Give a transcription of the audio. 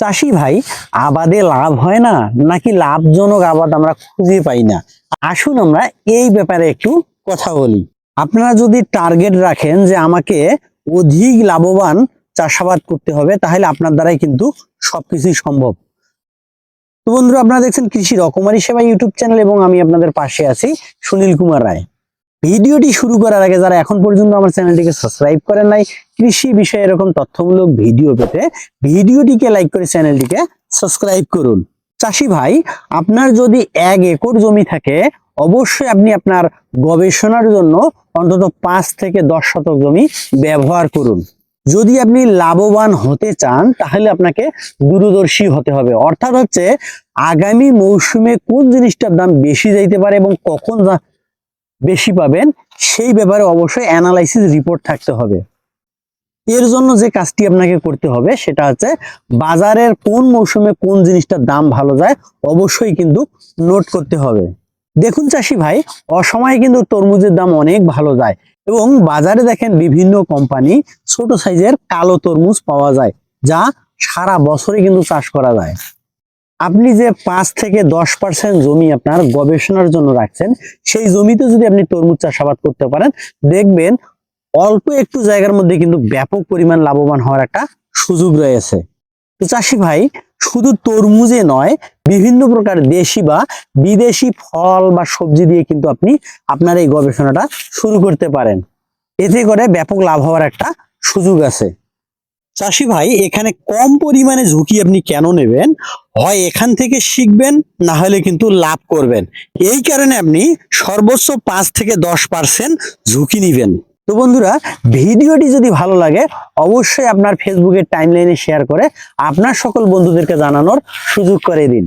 চাষি ভাই, আবাদে লাভ হয় না? নাকি লাভজনক আবাদ আমরা খুঁজে পাই না? আসুন আমরা এই ব্যাপারে একটু কথা বলি। আপনারা যদি টার্গেট রাখেন যে আমাকে অধিক লাভবান চাষাবাদ করতে হবে, তাহলে আপনার দ্বারাই কিন্তু সবকিছুই সম্ভব। তো বন্ধুরা, আপনারা দেখছেন কৃষি রকমারি সেবা ইউটিউব চ্যানেল এবং আমি আপনাদের পাশে আছি সুনীল কুমার রায়। ভিডিওটি শুরু করার আগে যারা এখন পর্যন্ত আমার চ্যানেলটিকে সাবস্ক্রাইব করেন নাই, কৃষি বিষয়ে এরকম তথ্যমূলক ভিডিও পেতে ভিডিওটিকে লাইক করে চ্যানেলটিকে সাবস্ক্রাইব করুন। চাষি ভাই, আপনার যদি এক একর জমি থাকে, অবশ্যই আপনি আপনার গবেষণার জন্য অন্তত পাঁচ থেকে দশ শতক জমি ব্যবহার করুন। যদি আপনি লাভবান হতে চান, তাহলে আপনাকে দূরদর্শী হতে হবে। অর্থাৎ হচ্ছে, আগামী মৌসুমে কোন জিনিসটার দাম বেশি যাইতে পারে এবং কখন বেশি পাবেন, সেই ব্যাপারে অবশ্যই অ্যানালাইসিস রিপোর্ট থাকতে হবে। এর জন্য যে কাজটি আপনাকে করতে হবে, সেটা হচ্ছে বাজারের কোন মৌসুমে কোন জিনিসটার দাম ভালো যায়, অবশ্যই কিন্তু নোট করতে হবে। দেখুন চাষি ভাই, অসময়ে কিন্তু তরমুজের দাম অনেক ভালো যায় এবং বাজারে দেখেন বিভিন্ন কোম্পানি ছোট সাইজের কালো তরমুজ পাওয়া যায়, যা সারা বছরে কিন্তু চাষ করা যায়। আপনি যে পাঁচ থেকে দশ পার্সেন্ট জমি আপনার গবেষণার জন্য রাখছেন, সেই জমিতে যদি আপনি তরমুজ চাষাবাদ করতে পারেন, দেখবেন অল্প একটু জায়গার মধ্যে কিন্তু ব্যাপক পরিমাণ লাভবান হওয়ার একটা সুযোগ রয়েছে। তো চাষি ভাই, শুধু তরমুজে নয়, বিভিন্ন প্রকার দেশি বা বিদেশি ফল বা সবজি দিয়ে কিন্তু আপনি আপনার এই গবেষণাটা শুরু করতে পারেন। এতে করে ব্যাপক লাভ হওয়ার একটা সুযোগ আছে। চাষি ভাই, এখানে কম পরিমাণে ঝুঁকি আপনি কেন নেবেন? হয় এখান থেকে শিখবেন, না হলে কিন্তু লাভ করবেন। এই কারণে আপনি সর্বোচ্চ পাঁচ থেকে দশ পার্সেন্ট ঝুঁকি নেবেন। তো বন্ধুরা, ভিডিওটি যদি ভালো লাগে, অবশ্যই আপনার ফেসবুকের টাইমলাইনে শেয়ার করে আপনার সকল বন্ধুদেরকে জানানোর সুযোগ করে দিন।